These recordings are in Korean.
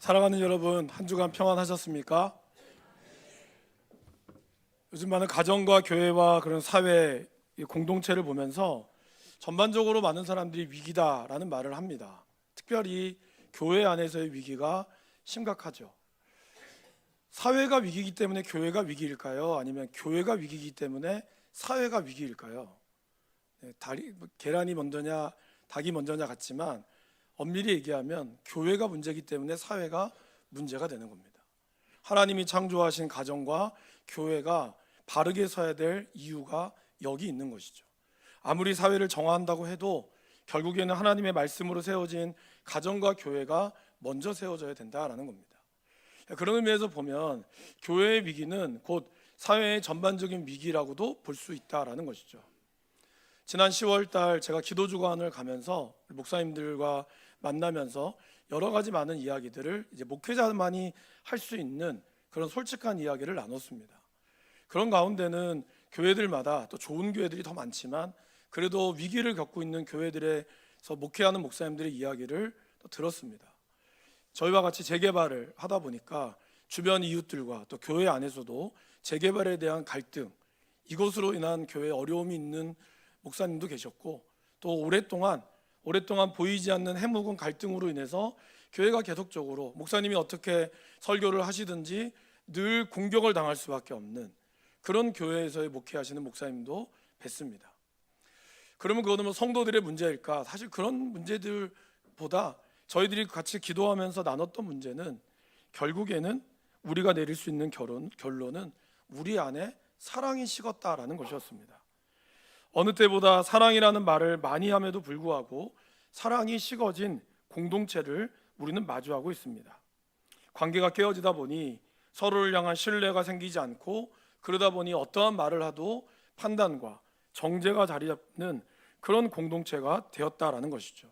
사랑하는 여러분, 한 주간 평안하셨습니까? 요즘 많은 가정과 교회와 그런 사회 이 공동체를 보면서 전반적으로 많은 사람들이 위기다라는 말을 합니다. 특별히 교회 안에서의 위기가 심각하죠. 사회가 위기이기 때문에 교회가 위기일까요? 아니면 교회가 위기이기 때문에 사회가 위기일까요? 네, 다리, 뭐 계란이 먼저냐 닭이 먼저냐 같지만 엄밀히 얘기하면 교회가 문제이기 때문에 사회가 문제가 되는 겁니다. 하나님이 창조하신 가정과 교회가 바르게 서야 될 이유가 여기 있는 것이죠. 아무리 사회를 정화한다고 해도 결국에는 하나님의 말씀으로 세워진 가정과 교회가 먼저 세워져야 된다라는 겁니다. 그런 의미에서 보면 교회의 위기는 곧 사회의 전반적인 위기라고도 볼 수 있다라는 것이죠. 지난 10월 달 제가 기도 주간을 가면서 목사님들과 만나면서 여러 가지 많은 이야기들을 이제 목회자만이 할 수 있는 그런 솔직한 이야기를 나눴습니다. 그런 가운데는 교회들마다 또 좋은 교회들이 더 많지만 그래도 위기를 겪고 있는 교회들에서 목회하는 목사님들의 이야기를 또 들었습니다. 저희와 같이 재개발을 하다 보니까 주변 이웃들과 또 교회 안에서도 재개발에 대한 갈등, 이것으로 인한 교회에 어려움이 있는 목사님도 계셨고 또 오랫동안 오랫동안 보이지 않는 해묵은 갈등으로 인해서 교회가 계속적으로 목사님이 어떻게 설교를 하시든지 늘 공격을 당할 수밖에 없는 그런 교회에서의 목회하시는 목사님도 뵀습니다. 그러면 그거는 뭐 성도들의 문제일까? 사실 그런 문제들보다 저희들이 같이 기도하면서 나눴던 문제는 결국에는 우리가 내릴 수 있는 결론, 결론은 우리 안에 사랑이 식었다라는 것이었습니다. 어느 때보다 사랑이라는 말을 많이 함에도 불구하고 사랑이 식어진 공동체를 우리는 마주하고 있습니다. 관계가 깨어지다 보니 서로를 향한 신뢰가 생기지 않고 그러다 보니 어떠한 말을 하도 판단과 정죄가 자리 잡는 그런 공동체가 되었다라는 것이죠.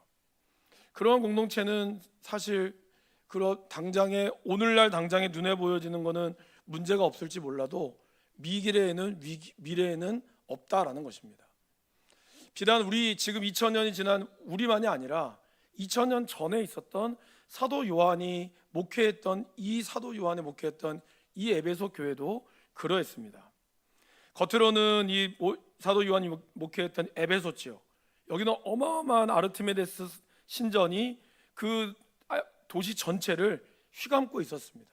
그런 공동체는 사실 그런 당장에 오늘날 당장에 눈에 보여지는 것은 문제가 없을지 몰라도 미래에는 위기, 미래에는 없다라는 것입니다. 비단 우리 지금 2000년이 지난 우리만이 아니라 2000년 전에 있었던 사도 요한이 목회했던 이 사도 요한이 목회했던 이 에베소 교회도 그러했습니다. 겉으로는 이 사도 요한이 목회했던 에베소 지역 여기는 어마어마한 아르티메데스 신전이 그 도시 전체를 휘감고 있었습니다.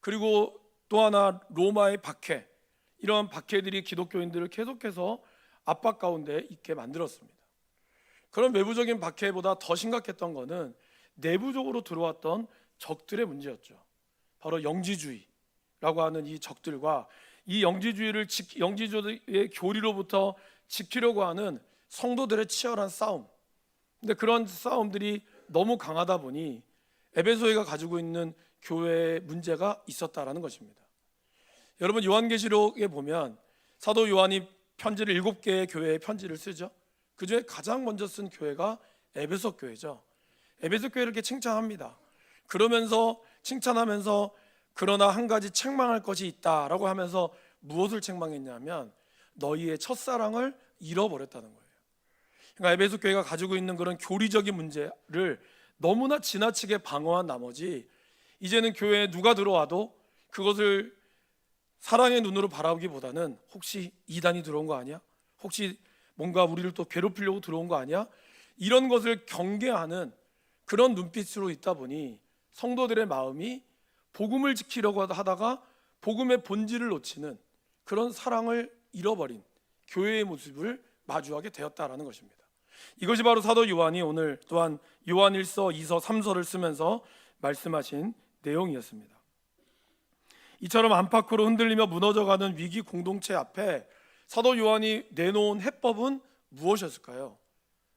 그리고 또 하나 로마의 박해 이러한 박해들이 기독교인들을 계속해서 압박 가운데 있게 만들었습니다. 그런 외부적인 박해보다 더 심각했던 것은 내부적으로 들어왔던 적들의 문제였죠. 바로 영지주의라고 하는 이 적들과 이 영지주의를 영지주의의 교리로부터 지키려고 하는 성도들의 치열한 싸움. 근데 그런 싸움들이 너무 강하다 보니 에베소이가 가지고 있는 교회의 문제가 있었다라는 것입니다. 여러분 요한계시록에 보면 사도 요한이 편지를 일곱 개의 교회에 편지를 쓰죠. 그 중에 가장 먼저 쓴 교회가 에베소 교회죠. 에베소 교회를 이렇게 칭찬합니다. 그러면서 칭찬하면서 그러나 한 가지 책망할 것이 있다라고 하면서 무엇을 책망했냐면 너희의 첫사랑을 잃어버렸다는 거예요. 그러니까 에베소 교회가 가지고 있는 그런 교리적인 문제를 너무나 지나치게 방어한 나머지 이제는 교회에 누가 들어와도 그것을 사랑의 눈으로 바라보기보다는 혹시 이단이 들어온 거 아니야? 혹시 뭔가 우리를 또 괴롭히려고 들어온 거 아니야? 이런 것을 경계하는 그런 눈빛으로 있다 보니 성도들의 마음이 복음을 지키려고 하다가 복음의 본질을 놓치는 그런 사랑을 잃어버린 교회의 모습을 마주하게 되었다라는 것입니다. 이것이 바로 사도 요한이 오늘 또한 요한 1서, 2서, 3서를 쓰면서 말씀하신 내용이었습니다. 이처럼 안팎으로 흔들리며 무너져가는 위기 공동체 앞에 사도 요한이 내놓은 해법은 무엇이었을까요?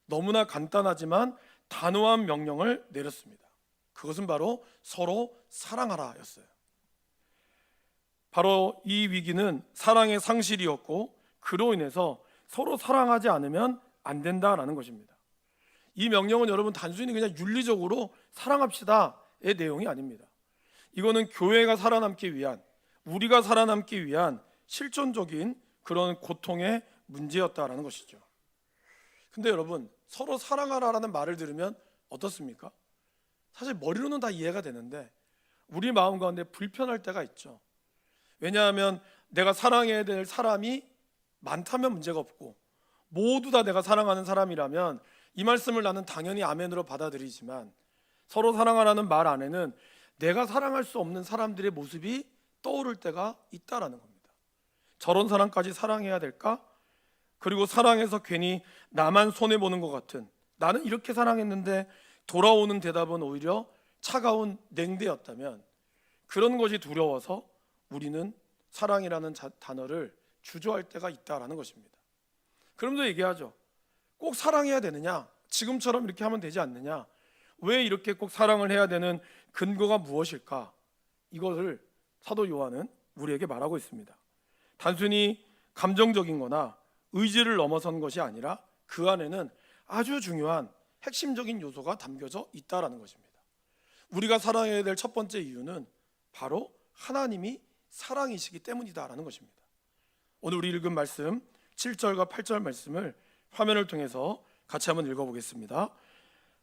너무나 간단하지만 단호한 명령을 내렸습니다. 그것은 바로 서로 사랑하라였어요. 바로 이 위기는 사랑의 상실이었고 그로 인해서 서로 사랑하지 않으면 안 된다라는 것입니다. 이 명령은 여러분 단순히 그냥 윤리적으로 사랑합시다의 내용이 아닙니다. 이거는 교회가 살아남기 위한 우리가 살아남기 위한 실존적인 그런 고통의 문제였다라는 것이죠. 근데 여러분 서로 사랑하라라는 말을 들으면 어떻습니까? 사실 머리로는 다 이해가 되는데 우리 마음 가운데 불편할 때가 있죠. 왜냐하면 내가 사랑해야 될 사람이 많다면 문제가 없고 모두 다 내가 사랑하는 사람이라면 이 말씀을 나는 당연히 아멘으로 받아들이지만 서로 사랑하라는 말 안에는 내가 사랑할 수 없는 사람들의 모습이 떠오를 때가 있다라는 겁니다. 저런 사람까지 사랑해야 될까? 그리고 사랑해서 괜히 나만 손해 보는 것 같은 나는 이렇게 사랑했는데 돌아오는 대답은 오히려 차가운 냉대였다면 그런 것이 두려워서 우리는 사랑이라는 자- 단어를 주저할 때가 있다라는 것입니다. 그럼도 얘기하죠. 꼭 사랑해야 되느냐? 지금처럼 이렇게 하면 되지 않느냐? 왜 이렇게 꼭 사랑을 해야 되는 근거가 무엇일까? 이것을 사도 요한은 우리에게 말하고 있습니다. 단순히 감정적인 거나 의지를 넘어선 것이 아니라 그 안에는 아주 중요한 핵심적인 요소가 담겨져 있다라는 것입니다. 우리가 사랑해야 될 첫 번째 이유는 바로 하나님이 사랑이시기 때문이다라는 것입니다. 오늘 우리 읽은 말씀 7절과 8절 말씀을 화면을 통해서 같이 한번 읽어보겠습니다.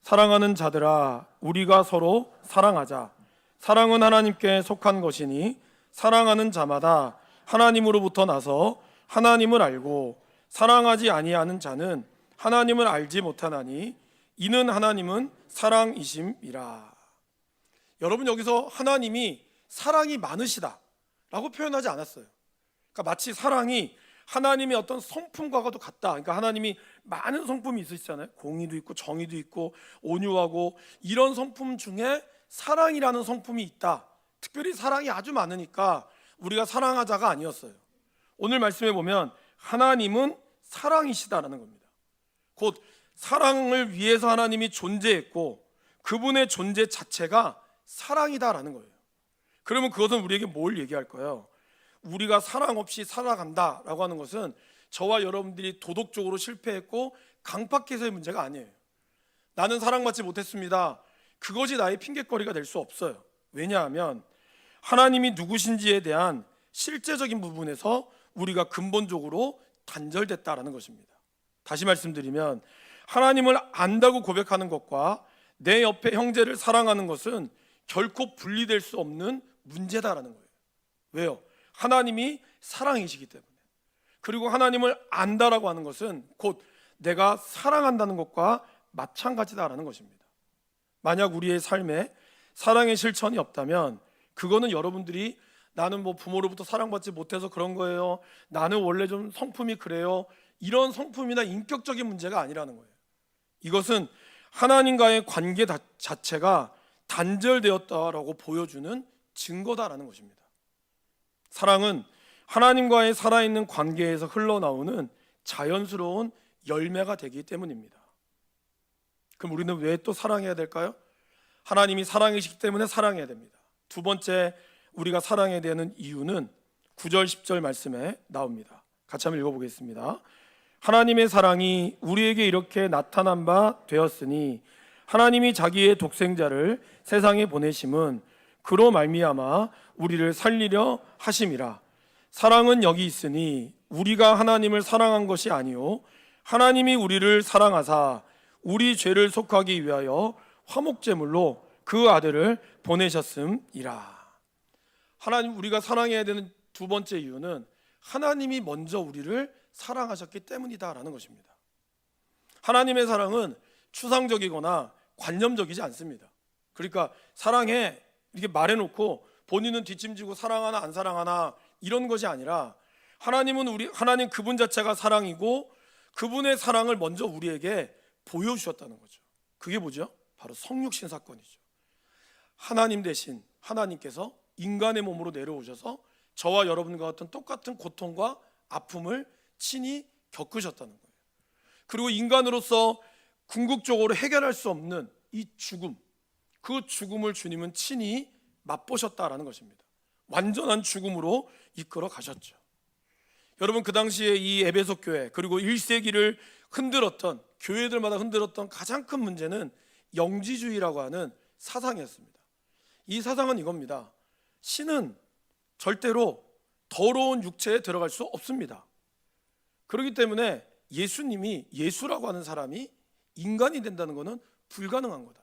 사랑하는 자들아 우리가 서로 사랑하자. 사랑은 하나님께 속한 것이니 사랑하는 자마다 하나님으로부터 나서 하나님을 알고 사랑하지 아니하는 자는 하나님을 알지 못하나니 이는 하나님은 사랑이심이라. 여러분 여기서 하나님이 사랑이 많으시다라고 표현하지 않았어요. 그러니까 마치 사랑이 하나님의 어떤 성품과도 같다. 그러니까 하나님이 많은 성품이 있으시잖아요. 공의도 있고 정의도 있고 온유하고 이런 성품 중에 사랑이라는 성품이 있다. 특별히 사랑이 아주 많으니까 우리가 사랑하자가 아니었어요. 오늘 말씀에 보면 하나님은 사랑이시다라는 겁니다. 곧 사랑을 위해서 하나님이 존재했고 그분의 존재 자체가 사랑이다라는 거예요. 그러면 그것은 우리에게 뭘 얘기할까요? 우리가 사랑 없이 살아간다라고 하는 것은 저와 여러분들이 도덕적으로 실패했고 강팍해서의 문제가 아니에요. 나는 사랑받지 못했습니다. 그것이 나의 핑계거리가 될 수 없어요. 왜냐하면 하나님이 누구신지에 대한 실제적인 부분에서 우리가 근본적으로 단절됐다라는 것입니다. 다시 말씀드리면 하나님을 안다고 고백하는 것과 내 옆에 형제를 사랑하는 것은 결코 분리될 수 없는 문제다라는 거예요. 왜요? 하나님이 사랑이시기 때문에. 그리고 하나님을 안다라고 하는 것은 곧 내가 사랑한다는 것과 마찬가지다라는 것입니다. 만약 우리의 삶에 사랑의 실천이 없다면 그거는 여러분들이 나는 뭐 부모로부터 사랑받지 못해서 그런 거예요. 나는 원래 좀 성품이 그래요. 이런 성품이나 인격적인 문제가 아니라는 거예요. 이것은 하나님과의 관계 다- 자체가 단절되었다라고 보여주는 증거다라는 것입니다. 사랑은 하나님과의 살아있는 관계에서 흘러나오는 자연스러운 열매가 되기 때문입니다. 그럼 우리는 왜 또 사랑해야 될까요? 하나님이 사랑이시기 때문에 사랑해야 됩니다. 두 번째 우리가 사랑해야 되는 이유는 9절 10절 말씀에 나옵니다. 같이 한번 읽어 보겠습니다. 하나님의 사랑이 우리에게 이렇게 나타난 바 되었으니 하나님이 자기의 독생자를 세상에 보내심은 그로 말미암아 우리를 살리려 하심이라. 사랑은 여기 있으니 우리가 하나님을 사랑한 것이 아니요 하나님이 우리를 사랑하사 우리 죄를 속하기 위하여 화목제물로 그 아들을 보내셨음이라. 하나님 우리가 사랑해야 되는 두 번째 이유는 하나님이 먼저 우리를 사랑하셨기 때문이다라는 것입니다. 하나님의 사랑은 추상적이거나 관념적이지 않습니다. 그러니까 사랑해 이렇게 말해놓고 본인은 뒷짐지고 사랑하나 안 사랑하나 이런 것이 아니라 하나님은 우리 하나님 그분 자체가 사랑이고 그분의 사랑을 먼저 우리에게 보여주셨다는 거죠. 그게 뭐죠? 바로 성육신 사건이죠. 하나님 대신 하나님께서 인간의 몸으로 내려오셔서 저와 여러분과 같은 똑같은 고통과 아픔을 친히 겪으셨다는 거예요. 그리고 인간으로서 궁극적으로 해결할 수 없는 이 죽음, 그 죽음을 주님은 친히 맛보셨다라는 것입니다. 완전한 죽음으로 이끌어 가셨죠. 여러분 그 당시에 이 에베소 교회 그리고 1세기를 흔들었던 교회들마다 흔들었던 가장 큰 문제는 영지주의라고 하는 사상이었습니다. 이 사상은 이겁니다. 신은 절대로 더러운 육체에 들어갈 수 없습니다. 그렇기 때문에 예수님이 예수라고 하는 사람이 인간이 된다는 것은 불가능한 거다.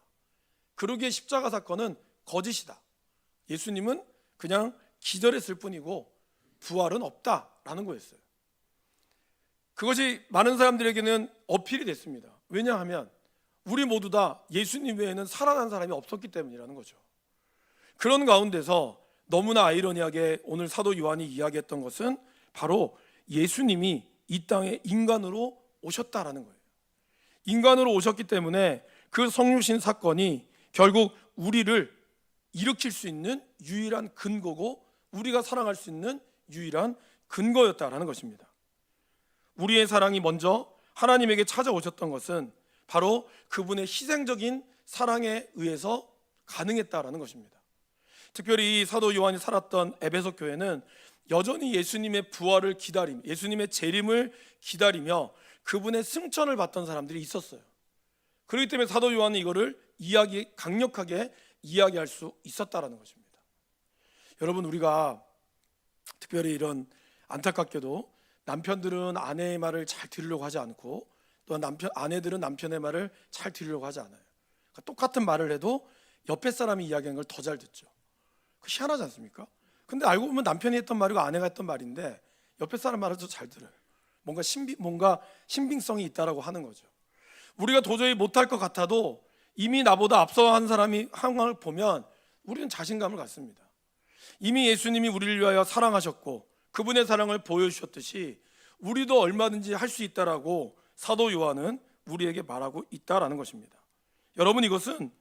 그러기에 십자가 사건은 거짓이다. 예수님은 그냥 기절했을 뿐이고 부활은 없다라는 거였어요. 그것이 많은 사람들에게는 어필이 됐습니다. 왜냐하면 우리 모두 다 예수님 외에는 살아난 사람이 없었기 때문이라는 거죠. 그런 가운데서 너무나 아이러니하게 오늘 사도 요한이 이야기했던 것은 바로 예수님이 이 땅에 인간으로 오셨다라는 거예요. 인간으로 오셨기 때문에 그 성육신 사건이 결국 우리를 일으킬 수 있는 유일한 근거고 우리가 사랑할 수 있는 유일한 근거였다라는 것입니다. 우리의 사랑이 먼저 하나님에게 찾아오셨던 것은 바로 그분의 희생적인 사랑에 의해서 가능했다라는 것입니다. 특별히 이 사도 요한이 살았던 에베소 교회는 여전히 예수님의 부활을 기다림, 예수님의 재림을 기다리며 그분의 승천을 받던 사람들이 있었어요. 그렇기 때문에 사도 요한은 이거를 이야기 강력하게 이야기할 수 있었다라는 것입니다. 여러분 우리가 특별히 이런 안타깝게도 남편들은 아내의 말을 잘 들으려고 하지 않고 또한 남편 아내들은 남편의 말을 잘 들으려고 하지 않아요. 그러니까 똑같은 말을 해도 옆에 사람이 이야기하는 걸 더 잘 듣죠. 그 희한하지 않습니까? 근데 알고 보면 남편이 했던 말이고 아내가 했던 말인데 옆에 사람 말을 더 잘 들어요. 뭔가 신비 뭔가 신빙성이 있다라고 하는 거죠. 우리가 도저히 못할 것 같아도 이미 나보다 앞서 한 사람이 상황을 보면 우리는 자신감을 갖습니다. 이미 예수님이 우리를 위하여 사랑하셨고 그분의 사랑을 보여주셨듯이 우리도 얼마든지 할 수 있다라고 사도 요한은 우리에게 말하고 있다라는 것입니다. 여러분 이것은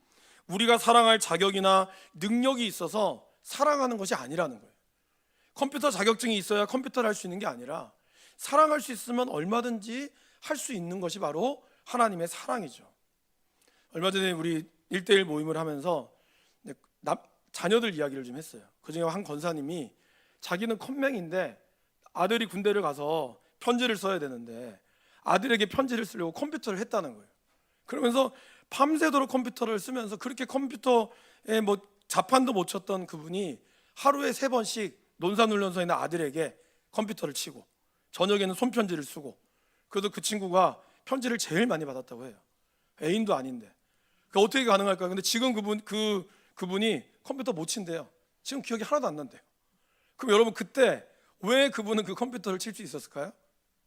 우리가 사랑할 자격이나 능력이 있어서 사랑하는 것이 아니라는 거예요. 컴퓨터 자격증이 있어야 컴퓨터를 할 수 있는 게 아니라 사랑할 수 있으면 얼마든지 할 수 있는 것이 바로 하나님의 사랑이죠. 얼마 전에 우리 일대일 모임을 하면서 남, 자녀들 이야기를 좀 했어요. 그중에 한 권사님이 자기는 컴맹인데 아들이 군대를 가서 편지를 써야 되는데 아들에게 편지를 쓰려고 컴퓨터를 했다는 거예요. 그러면서 밤새도록 컴퓨터를 쓰면서 그렇게 컴퓨터에 뭐 자판도 못 쳤던 그분이 하루에 세 번씩 논산훈련소에 있는 아들에게 컴퓨터를 치고 저녁에는 손편지를 쓰고 그래도 그 친구가 편지를 제일 많이 받았다고 해요. 애인도 아닌데. 그 어떻게 가능할까요? 근데 지금 그분 그 그분이 컴퓨터 못 친대요. 지금 기억이 하나도 안 난대요. 그럼 여러분 그때 왜 그분은 그 컴퓨터를 칠 수 있었을까요?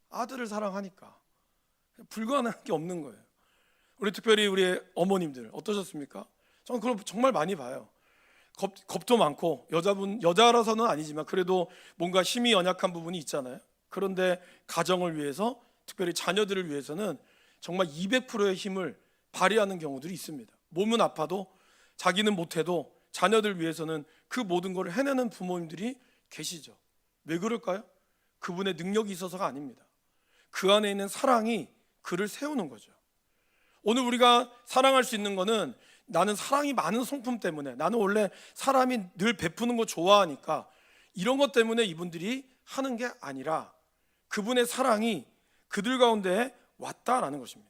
아들을 사랑하니까. 불가능한 게 없는 거예요. 우리 특별히 우리 어머님들 어떠셨습니까? 저는 그걸 정말 많이 봐요. 겁, 겁도 많고 여자분 여자라서는 아니지만 그래도 뭔가 힘이 연약한 부분이 있잖아요. 그런데 가정을 위해서 특별히 자녀들을 위해서는 정말 200%의 힘을 발휘하는 경우들이 있습니다. 몸은 아파도 자기는 못해도 자녀들 위해서는 그 모든 것을 해내는 부모님들이 계시죠. 왜 그럴까요? 그분의 능력이 있어서가 아닙니다. 그 안에 있는 사랑이 그를 세우는 거죠. 오늘 우리가 사랑할 수 있는 거는 나는 사랑이 많은 성품 때문에 나는 원래 사람이 늘 베푸는 거 좋아하니까 이런 것 때문에 이분들이 하는 게 아니라 그분의 사랑이 그들 가운데 왔다라는 것입니다.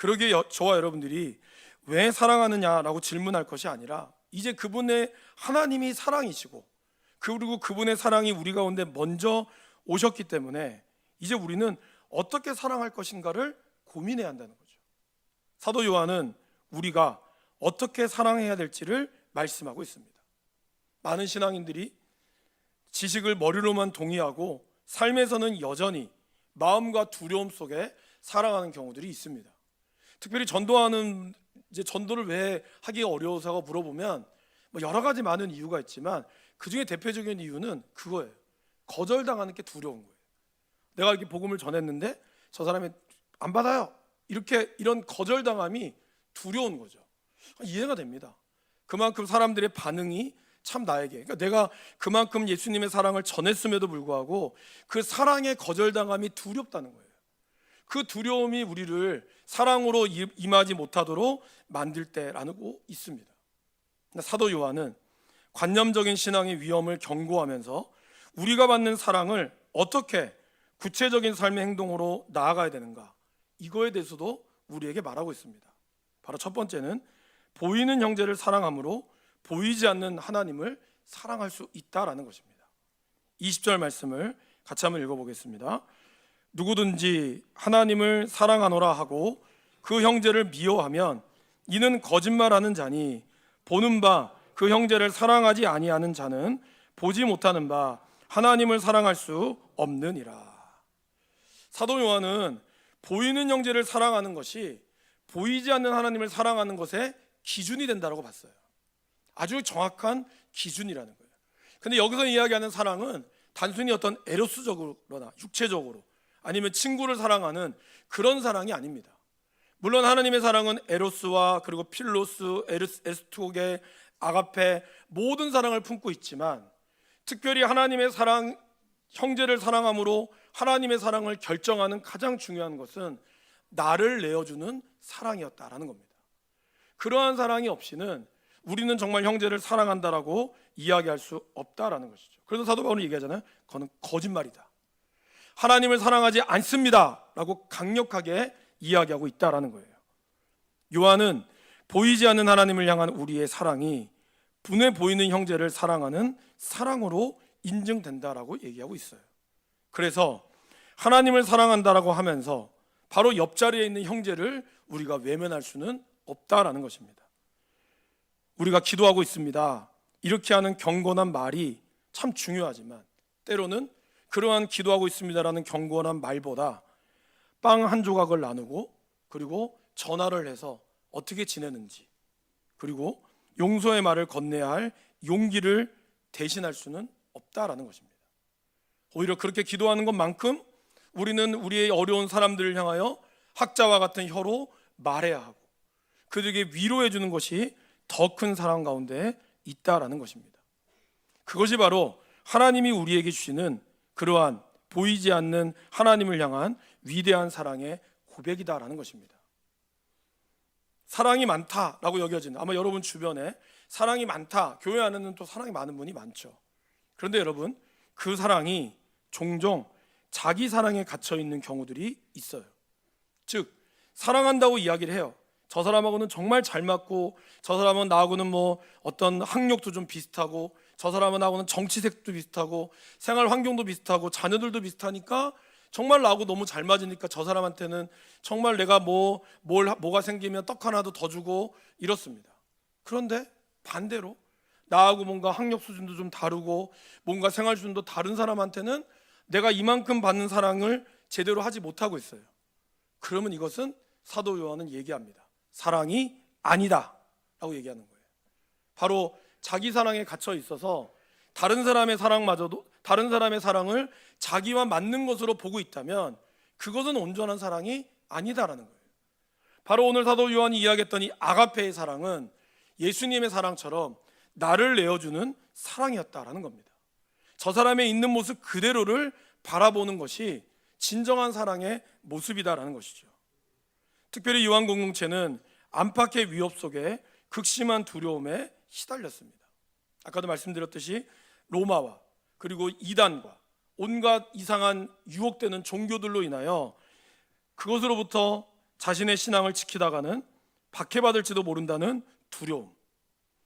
그러기에 여- 저와 여러분들이 왜 사랑하느냐라고 질문할 것이 아니라 이제 그분의 하나님이 사랑이시고 그리고 그분의 사랑이 우리 가운데 먼저 오셨기 때문에 이제 우리는 어떻게 사랑할 것인가를 고민해야 한다는 거죠. 사도 요한은 우리가 어떻게 사랑해야 될지를 말씀하고 있습니다. 많은 신앙인들이 지식을 머리로만 동의하고 삶에서는 여전히 마음과 두려움 속에 살아가는 경우들이 있습니다. 특별히 전도하는 이제 전도를 왜 하기 어려워서가 물어보면 뭐 여러 가지 많은 이유가 있지만 그 중에 대표적인 이유는 그거예요. 거절당하는 게 두려운 거예요. 내가 이렇게 복음을 전했는데 저 사람이 안 받아요. 이렇게 이런 거절당함이 두려운 거죠. 이해가 됩니다. 그만큼 사람들의 반응이 참 나에게 그러니까 내가 그만큼 예수님의 사랑을 전했음에도 불구하고 그 사랑의 거절당함이 두렵다는 거예요. 그 두려움이 우리를 사랑으로 임- 임하지 못하도록 만들 때라고 있습니다. 사도 요한은 관념적인 신앙의 위험을 경고하면서 우리가 받는 사랑을 어떻게 구체적인 삶의 행동으로 나아가야 되는가 이거에 대해서도 우리에게 말하고 있습니다. 바로 첫 번째는 보이는 형제를 사랑함으로 보이지 않는 하나님을 사랑할 수 있다라는 것입니다. 20절 말씀을 같이 한번 읽어보겠습니다. 누구든지 하나님을 사랑하노라 하고 그 형제를 미워하면 이는 거짓말하는 자니 보는 바 그 형제를 사랑하지 아니하는 자는 보지 못하는 바 하나님을 사랑할 수 없느니라. 사도 요한은 보이는 형제를 사랑하는 것이 보이지 않는 하나님을 사랑하는 것의 기준이 된다고 봤어요. 아주 정확한 기준이라는 거예요. 근데 여기서 이야기하는 사랑은 단순히 어떤 에로스적으로나 육체적으로 아니면 친구를 사랑하는 그런 사랑이 아닙니다. 물론 하나님의 사랑은 에로스와 그리고 필로스, 에르스, 에스토게, 아가페 모든 사랑을 품고 있지만 특별히 하나님의 사랑 형제를 사랑함으로 하나님의 사랑을 결정하는 가장 중요한 것은 나를 내어주는 사랑이었다라는 겁니다. 그러한 사랑이 없이는 우리는 정말 형제를 사랑한다라고 이야기할 수 없다라는 것이죠. 그래서 사도 바울은 얘기하잖아요. 그거는 거짓말이다. 하나님을 사랑하지 않습니다 라고 강력하게 이야기하고 있다라는 거예요. 요한은 보이지 않는 하나님을 향한 우리의 사랑이 분에 보이는 형제를 사랑하는 사랑으로 인증된다라고 얘기하고 있어요. 그래서 하나님을 사랑한다라고 하면서 바로 옆자리에 있는 형제를 우리가 외면할 수는 없다라는 것입니다. 우리가 기도하고 있습니다. 이렇게 하는 경건한 말이 참 중요하지만 때로는 그러한 기도하고 있습니다라는 경건한 말보다 빵 한 조각을 나누고 그리고 전화를 해서 어떻게 지내는지 그리고 용서의 말을 건네야 할 용기를 대신할 수는 없다라는 것입니다. 오히려 그렇게 기도하는 것만큼 우리는 우리의 어려운 사람들을 향하여 학자와 같은 혀로 말해야 하고 그들에게 위로해 주는 것이 더 큰 사랑 가운데 있다라는 것입니다. 그것이 바로 하나님이 우리에게 주시는 그러한 보이지 않는 하나님을 향한 위대한 사랑의 고백이다라는 것입니다. 사랑이 많다라고 여겨지는 아마 여러분 주변에 사랑이 많다 교회 안에는 또 사랑이 많은 분이 많죠. 그런데 여러분 그 사랑이 종종 자기 사랑에 갇혀 있는 경우들이 있어요. 즉 사랑한다고 이야기를 해요. 저 사람하고는 정말 잘 맞고 저 사람은 나하고는 뭐 어떤 학력도 좀 비슷하고 저 사람은 나하고는 정치색도 비슷하고 생활 환경도 비슷하고 자녀들도 비슷하니까 정말 나하고 너무 잘 맞으니까 저 사람한테는 정말 내가 뭐 뭘 뭐가 생기면 떡 하나도 더 주고 이렇습니다. 그런데 반대로 나하고 뭔가 학력 수준도 좀 다르고 뭔가 생활 수준도 다른 사람한테는 내가 이만큼 받는 사랑을 제대로 하지 못하고 있어요. 그러면 이것은 사도 요한은 얘기합니다. 사랑이 아니다 라고 얘기하는 거예요. 바로 자기 사랑에 갇혀 있어서 다른 사람의 사랑마저도 다른 사람의 사랑을 자기와 맞는 것으로 보고 있다면 그것은 온전한 사랑이 아니다라는 거예요. 바로 오늘 사도 요한이 이야기했던 이 아가페의 사랑은 예수님의 사랑처럼 나를 내어주는 사랑이었다라는 겁니다. 저 사람의 있는 모습 그대로를 바라보는 것이 진정한 사랑의 모습이다라는 것이죠. 특별히 요한 공동체는 안팎의 위협 속에 극심한 두려움에 시달렸습니다. 아까도 말씀드렸듯이 로마와 그리고 이단과 온갖 이상한 유혹되는 종교들로 인하여 그것으로부터 자신의 신앙을 지키다가는 박해받을지도 모른다는 두려움.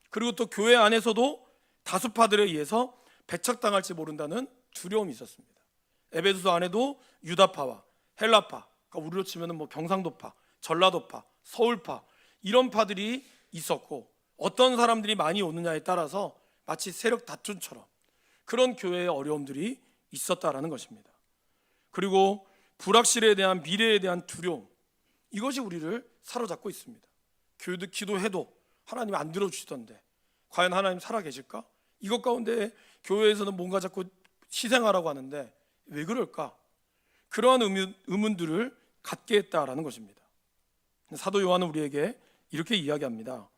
그리고 또 교회 안에서도 다수파들에 의해서 배척당할지 모른다는 두려움이 있었습니다. 에베소서 안에도 유다파와 헬라파, 그러니까 우리로 치면은 뭐 경상도파, 전라도파, 서울파 이런 파들이 있었고 어떤 사람들이 많이 오느냐에 따라서 마치 세력 다툼처럼 그런 교회의 어려움들이 있었다라는 것입니다. 그리고 불확실에 대한 미래에 대한 두려움 이것이 우리를 사로잡고 있습니다. 교회도 기도해도 하나님 안 들어주시던데 과연 하나님 살아 계실까? 이것 가운데 교회에서는 뭔가 자꾸 희생하라고 하는데 왜 그럴까? 그러한 의문, 의문들을 갖게 했다라는 것입니다. 사도 요한은 우리에게 이렇게 이야기합니다.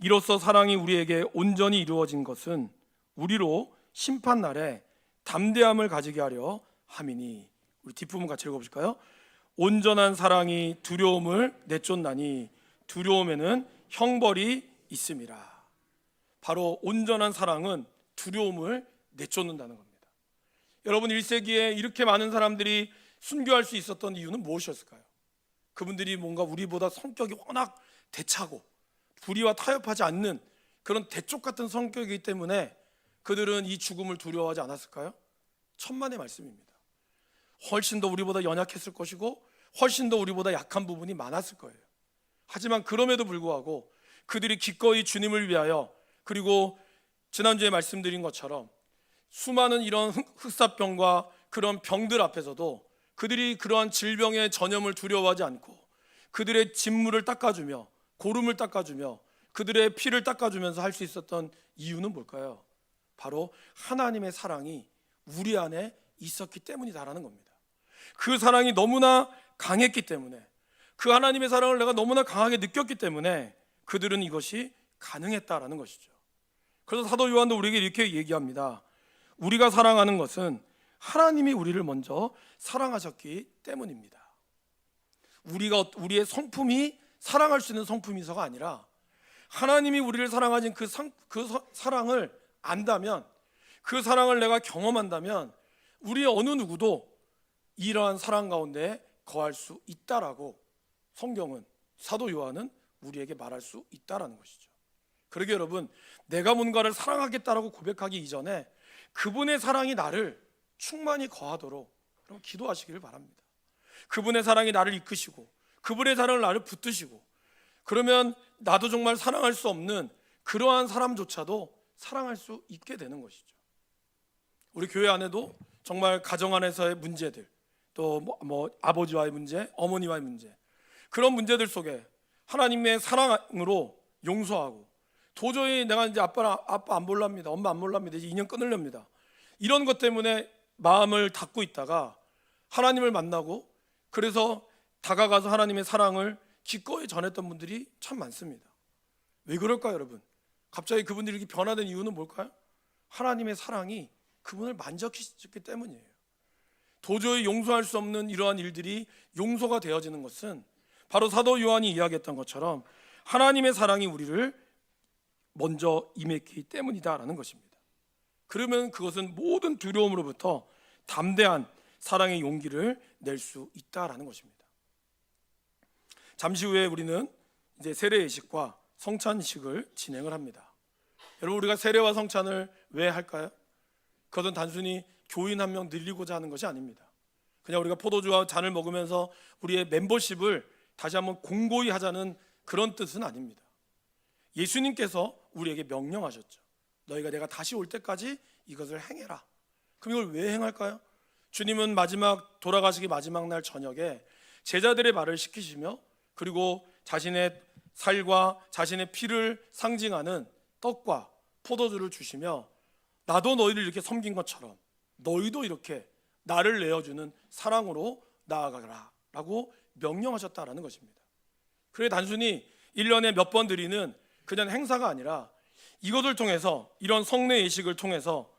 이로써 사랑이 우리에게 온전히 이루어진 것은 우리로 심판 날에 담대함을 가지게 하려 함이니 우리 뒷부분 같이 읽어보실까요? 온전한 사랑이 두려움을 내쫓나니 두려움에는 형벌이 있음이라. 바로 온전한 사랑은 두려움을 내쫓는다는 겁니다. 여러분 1세기에 이렇게 많은 사람들이 순교할 수 있었던 이유는 무엇이었을까요? 그분들이 뭔가 우리보다 성격이 워낙 대차고 불의와 타협하지 않는 그런 대쪽 같은 성격이기 때문에 그들은 이 죽음을 두려워하지 않았을까요? 천만의 말씀입니다. 훨씬 더 우리보다 연약했을 것이고 훨씬 더 우리보다 약한 부분이 많았을 거예요. 하지만 그럼에도 불구하고 그들이 기꺼이 주님을 위하여 그리고 지난주에 말씀드린 것처럼 수많은 이런 흑- 흑사병과 그런 병들 앞에서도 그들이 그러한 질병의 전염을 두려워하지 않고 그들의 진물을 닦아주며 고름을 닦아주며 그들의 피를 닦아주면서 할 수 있었던 이유는 뭘까요? 바로 하나님의 사랑이 우리 안에 있었기 때문이다라는 겁니다. 그 사랑이 너무나 강했기 때문에 그 하나님의 사랑을 내가 너무나 강하게 느꼈기 때문에 그들은 이것이 가능했다라는 것이죠. 그래서 사도 요한도 우리에게 이렇게 얘기합니다. 우리가 사랑하는 것은 하나님이 우리를 먼저 사랑하셨기 때문입니다. 우리가 어- 우리의 성품이 사랑할 수 있는 성품이서가 아니라 하나님이 우리를 사랑하신 그, 상, 그 서- 사랑을 안다면 그 사랑을 내가 경험한다면 우리 어느 누구도 이러한 사랑 가운데 거할 수 있다라고 성경은 사도 요한은 우리에게 말할 수 있다라는 것이죠. 그러게 여러분, 내가 뭔가를 사랑하겠다라고 고백하기 이전에 그분의 사랑이 나를 충만히 거하도록 그럼 기도하시기를 바랍니다. 그분의 사랑이 나를 이끄시고 그분의 사랑을 나를 붙드시고 그러면 나도 정말 사랑할 수 없는 그러한 사람조차도 사랑할 수 있게 되는 것이죠. 우리 교회 안에도 정말 가정 안에서의 문제들 또 뭐, 뭐 아버지와의 문제, 어머니와의 문제 그런 문제들 속에 하나님의 사랑으로 용서하고 도저히 내가 이제 아빠 아빠 안 볼랍니다. 엄마 안 볼랍니다. 이제 인연 끊으렵니다. 이런 것 때문에 마음을 닫고 있다가 하나님을 만나고 그래서 다가가서 하나님의 사랑을 기꺼이 전했던 분들이 참 많습니다. 왜 그럴까요, 여러분? 갑자기 그분들이 이렇게 변화된 이유는 뭘까요? 하나님의 사랑이 그분을 만족시켰기 때문이에요. 도저히 용서할 수 없는 이러한 일들이 용서가 되어지는 것은 바로 사도 요한이 이야기했던 것처럼 하나님의 사랑이 우리를 먼저 임했기 때문이다라는 것입니다. 그러면 그것은 모든 두려움으로부터 담대한 사랑의 용기를 낼 수 있다라는 것입니다. 잠시 후에 우리는 이제 세례 예식과 성찬식을 진행을 합니다. 여러분 우리가 세례와 성찬을 왜 할까요? 그것은 단순히 교인 한 명 늘리고자 하는 것이 아닙니다. 그냥 우리가 포도주와 잔을 먹으면서 우리의 멤버십을 다시 한번 공고히 하자는 그런 뜻은 아닙니다. 예수님께서 우리에게 명령하셨죠. 너희가 내가 다시 올 때까지 이것을 행해라. 그럼 이걸 왜 행할까요? 주님은 마지막 돌아가시기 마지막 날 저녁에 제자들의 말을 시키시며 그리고 자신의 살과 자신의 피를 상징하는 떡과 포도주를 주시며 나도 너희를 이렇게 섬긴 것처럼 너희도 이렇게 나를 내어주는 사랑으로 나아가라 라고 명령하셨다라는 것입니다. 그게 단순히 1년에 몇 번 드리는 그냥 행사가 아니라 이것을 통해서 이런 성례 예식을 통해서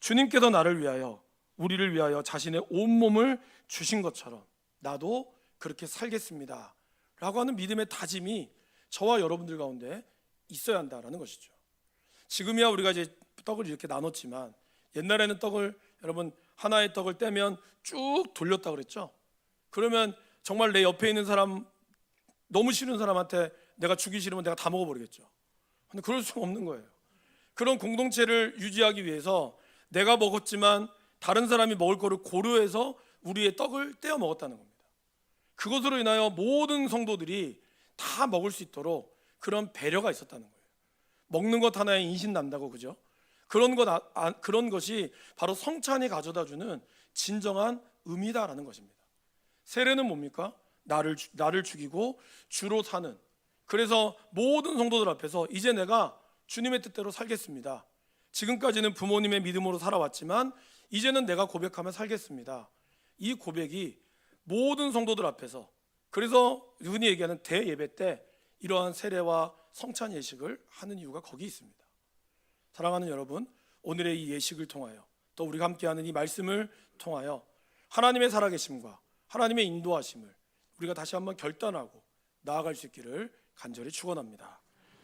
주님께서 나를 위하여 우리를 위하여 자신의 온 몸을 주신 것처럼 나도 그렇게 살겠습니다. 라고 하는 믿음의 다짐이 저와 여러분들 가운데 있어야 한다라는 것이죠. 지금이야 우리가 이제 떡을 이렇게 나눴지만 옛날에는 떡을 여러분 하나의 떡을 떼면 쭉 돌렸다 그랬죠. 그러면 정말 내 옆에 있는 사람 너무 싫은 사람한테 내가 주기 싫으면 내가 다 먹어버리겠죠. 근데 그럴 수가 없는 거예요. 그런 공동체를 유지하기 위해서 내가 먹었지만 다른 사람이 먹을 거를 고려해서 우리의 떡을 떼어 먹었다는 겁니다. 그것으로 인하여 모든 성도들이 다 먹을 수 있도록 그런 배려가 있었다는 거예요. 먹는 것 하나에 인신 난다고 그죠? 그런 것 아- 아, 그런 것이 바로 성찬이 가져다 주는 진정한 의미다라는 것입니다. 세례는 뭡니까? 나를 주- 나를 죽이고 주로 사는. 그래서 모든 성도들 앞에서 이제 내가 주님의 뜻대로 살겠습니다. 지금까지는 부모님의 믿음으로 살아왔지만 이제는 내가 고백하며 살겠습니다. 이 고백이 모든 성도들 앞에서 그래서 흔히 얘기하는 대예배 때 이러한 세례와 성찬 예식을 하는 이유가 거기 있습니다. 사랑하는 여러분, 오늘의 이 예식을 통하여 또 우리가 함께하는 이 말씀을 통하여 하나님의 살아계심과 하나님의 인도하심을 우리가 다시 한번 결단하고 나아갈 수 있기를 간절히 축원합니다.